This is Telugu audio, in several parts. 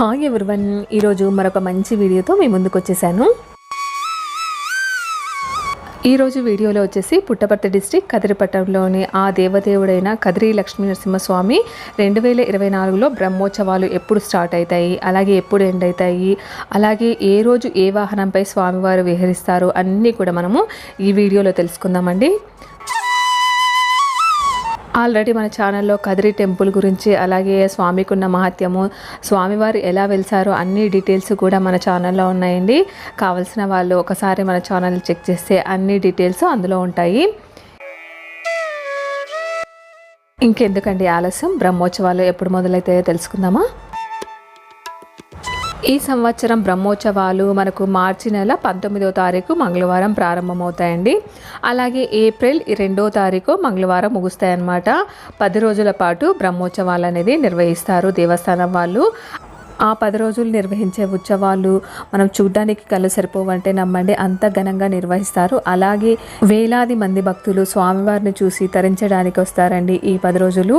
హాయ్ ఎవరివన్ ఈరోజు మరొక మంచి వీడియోతో మీ ముందుకు వచ్చేసాను. ఈరోజు వీడియోలో వచ్చేసి పుట్టపర్తి డిస్టిక్ కదిరిపట్నంలోని ఆ దేవదేవుడైన కదిరి లక్ష్మీ నరసింహస్వామి రెండు వేల ఇరవై నాలుగులో బ్రహ్మోత్సవాలు ఎప్పుడు స్టార్ట్ అవుతాయి అలాగే ఎప్పుడు ఎండ్ అవుతాయి అలాగే ఏ రోజు ఏ వాహనంపై స్వామివారు విహరిస్తారు అన్నీ కూడా మనము ఈ వీడియోలో తెలుసుకుందామండి. ఆల్రెడీ మన ఛానల్లో కదిరి టెంపుల్ గురించి అలాగే స్వామికి ఉన్న మహత్యము స్వామివారు ఎలా వెలిసారో అన్ని డీటెయిల్స్ కూడా మన ఛానల్లో ఉన్నాయండి. కావలసిన వాళ్ళు ఒకసారి మన ఛానల్ చెక్ చేస్తే అన్ని డీటెయిల్స్ అందులో ఉంటాయి. ఇంకెందుకండి ఆలస్యం? బ్రహ్మోత్సవాలు ఎప్పుడు మొదలైతాయో తెలుసుకుందామా? ఈ సంవత్సరం బ్రహ్మోత్సవాలు మనకు మార్చి నెల పంతొమ్మిదో తారీఖు మంగళవారం ప్రారంభమవుతాయండి. అలాగే ఏప్రిల్ రెండో తారీఖు మంగళవారం ముగుస్తాయన్నమాట. పది రోజుల పాటు బ్రహ్మోత్సవాలు అనేది నిర్వహిస్తారు దేవస్థానం వాళ్ళు. ఆ పది రోజులు నిర్వహించే ఉత్సవాలు మనం చూడ్డానికి కళ్ళు సరిపోవంటే నమ్మండి అంత ఘనంగా నిర్వహిస్తారు. అలాగే వేలాది మంది భక్తులు స్వామివారిని చూసి తరించడానికి వస్తారండి ఈ పది రోజులు.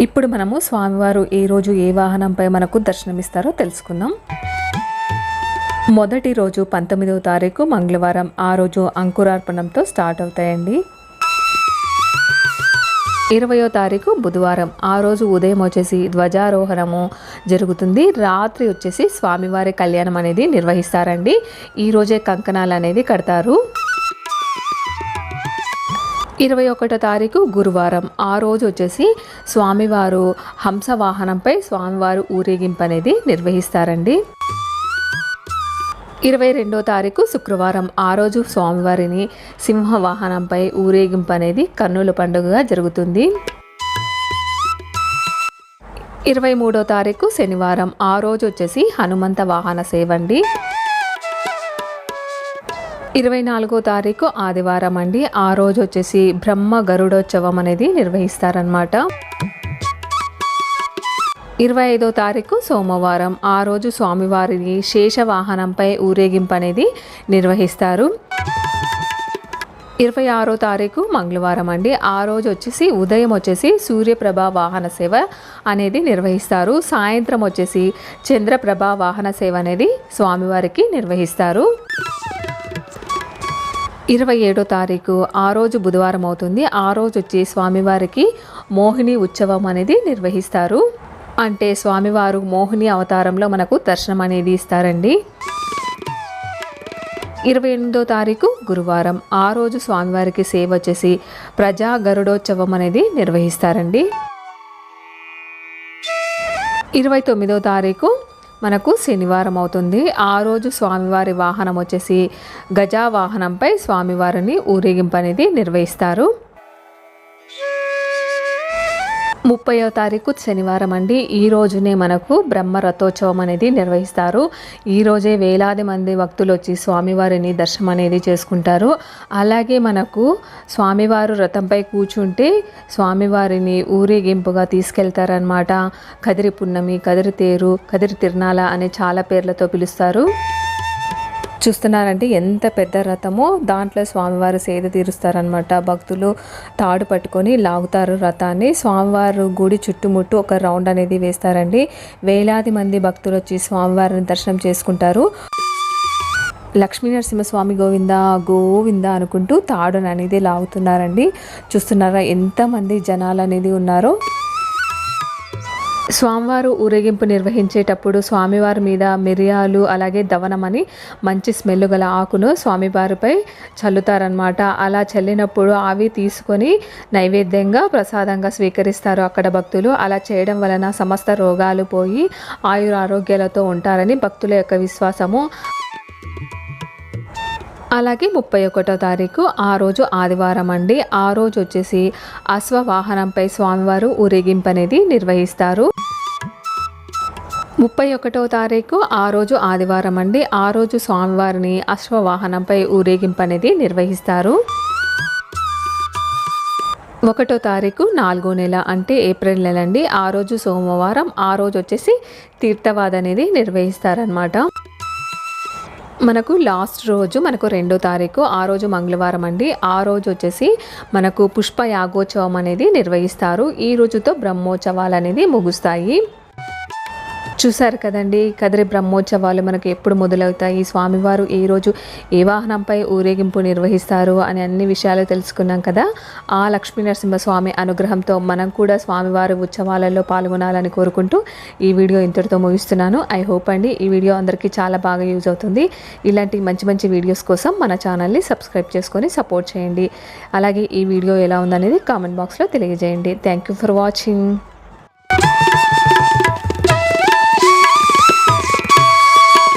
ఇప్పుడు మనము స్వామివారు ఏ రోజు ఏ వాహనంపై మనకు దర్శనమిస్తారో తెలుసుకుందాం. మొదటి రోజు పంతొమ్మిదవ తారీఖు మంగళవారం ఆ రోజు అంకురార్పణంతో స్టార్ట్ అవుతాయండి. ఇరవయో తారీఖు బుధవారం ఆ రోజు ఉదయం వచ్చేసి ధ్వజారోహణము జరుగుతుంది. రాత్రి వచ్చేసి స్వామివారి కళ్యాణం అనేది నిర్వహిస్తారండి. ఈ రోజే కంకణాలు అనేది కడతారు. ఇరవై ఒకటో తారీఖు గురువారం. ఆ రోజు వచ్చేసి స్వామివారు హంస వాహనంపై స్వామివారు ఊరేగింపు అనేది నిర్వహిస్తారండి. ఇరవై రెండో తారీఖు శుక్రవారం. ఆ రోజు స్వామివారిని సింహ వాహనంపై ఊరేగింపు అనేది కన్నుల పండుగగా జరుగుతుంది. ఇరవై మూడో తారీఖు శనివారం. ఆ రోజు వచ్చేసి హనుమంత వాహన సేవండి ఇరవై నాలుగో తారీఖు ఆదివారం అండి. ఆ రోజు వచ్చేసి బ్రహ్మ గరుడోత్సవం అనేది నిర్వహిస్తారనమాట ఇరవై ఐదో తారీఖు సోమవారం. ఆ రోజు స్వామివారిని శేష వాహనంపై ఊరేగింపు అనేది నిర్వహిస్తారు. ఇరవై ఆరో తారీఖు మంగళవారం అండి. ఆ రోజు వచ్చేసి ఉదయం వచ్చేసి సూర్యప్రభ వాహన సేవ అనేది నిర్వహిస్తారు. సాయంత్రం వచ్చేసి చంద్రప్రభ వాహన సేవ అనేది స్వామివారికి నిర్వహిస్తారు. ఇరవై ఏడో తారీఖు ఆ రోజు బుధవారం అవుతుంది. ఆ రోజు వచ్చి స్వామివారికి మోహిని ఉత్సవం అనేది నిర్వహిస్తారు. అంటే స్వామివారు మోహిని అవతారంలో మనకు దర్శనం అనేది ఇస్తారండి. ఇరవై ఎనిమిదో తారీఖు గురువారం ఆ రోజు స్వామివారికి సేవ వచ్చేసి ప్రజా గరుడోత్సవం అనేది నిర్వహిస్తారండి. ఇరవై తొమ్మిదో తారీఖు మనకు శనివారం అవుతుంది. ఆ రోజు స్వామివారి వాహనం వచ్చేసి గజా వాహనంపై స్వామివారిని ఊరేగింపు అనేది నిర్వహిస్తారు. ముప్పయో తారీఖు శనివారం అండి. ఈ రోజునే మనకు బ్రహ్మ రథోత్సవం అనేది నిర్వహిస్తారు. ఈ రోజే వేలాది మంది భక్తులు వచ్చి స్వామివారిని దర్శనం అనేది చేసుకుంటారు. అలాగే మనకు స్వామివారు రథంపై కూర్చుంటే స్వామివారిని ఊరేగింపుగా తీసుకెళ్తారనమాట కదిరి పున్నమి కదిరి తేరు కదిరి తిరునాల అనే చాలా పేర్లతో పిలుస్తారు. చూస్తున్నారంటే ఎంత పెద్ద రథమో దాంట్లో స్వామివారు సేద తీరుస్తారనమాట భక్తులు తాడు పట్టుకొని లాగుతారు రథాన్ని. స్వామివారు గుడి చుట్టుముట్టు ఒక రౌండ్ అనేది వేస్తారండి. వేలాది మంది భక్తులు వచ్చి స్వామివారిని దర్శనం చేసుకుంటారు. లక్ష్మీ నరసింహస్వామి గోవింద గోవింద అనుకుంటూ తాడును అనేది లాగుతున్నారండి. చూస్తున్నారా ఎంతమంది జనాలు అనేది ఉన్నారో. స్వామివారు ఊరేగింపు నిర్వహించేటప్పుడు స్వామివారి మీద మిరియాలు అలాగే దవనమని మంచి స్మెల్ గల ఆకును స్వామివారిపై చల్లుతారనమాట అలా చల్లినప్పుడు అవి తీసుకొని నైవేద్యంగా ప్రసాదంగా స్వీకరిస్తారు అక్కడ భక్తులు. అలా చేయడం వలన సమస్త రోగాలు పోయి ఆయుర ఆరోగ్యాలతో ఉంటారని భక్తుల యొక్క విశ్వాసము. అలాగే ముప్పై ఒకటో తారీఖు ఆ రోజు ఆదివారం అండి. ఆ రోజు వచ్చేసి అశ్వవాహనంపై స్వామివారు ఊరేగింపు అనేది నిర్వహిస్తారు. ముప్పై ఒకటో తారీఖు ఆ రోజు ఆదివారం అండి. ఆ రోజు స్వామివారిని అశ్వవాహనంపై ఊరేగింపు అనేది నిర్వహిస్తారు. ఒకటో తారీఖు నాలుగో నెల అంటే ఏప్రిల్ నెల అండి. ఆ రోజు సోమవారం ఆ రోజు వచ్చేసి తీర్థవాద అనేది నిర్వహిస్తారనమాట మనకు లాస్ట్ రోజు మనకు రెండో తారీఖు ఆ రోజు మంగళవారం అండి. ఆ రోజు వచ్చేసి మనకు పుష్ప యాగోత్సవం అనేది నిర్వహిస్తారు. ఈ రోజుతో బ్రహ్మోత్సవాలు అనేది ముగుస్తాయి. చూశారు కదండి. కదిరి బ్రహ్మోత్సవాలు మనకు ఎప్పుడు మొదలవుతాయి? స్వామివారు ఏ రోజు ఏ వాహనంపై ఊరేగింపు నిర్వహిస్తారు అని అన్ని విషయాలు తెలుసుకున్నాం కదా. ఆ లక్ష్మీ నరసింహస్వామి అనుగ్రహంతో మనం కూడా స్వామివారి ఉత్సవాలలో పాల్గొనాలని కోరుకుంటూ ఈ వీడియో ఇంతటితో ముగిస్తున్నాను. ఐ హోప్ అండి ఈ వీడియో అందరికీ చాలా బాగా యూజ్ అవుతుంది. ఇలాంటి మంచి మంచి వీడియోస్ కోసం మన ఛానల్ని సబ్స్క్రైబ్ చేసుకొని సపోర్ట్ చేయండి. అలాగే ఈ వీడియో ఎలా ఉందనేది కామెంట్ బాక్స్లో తెలియజేయండి. Thank you for watching.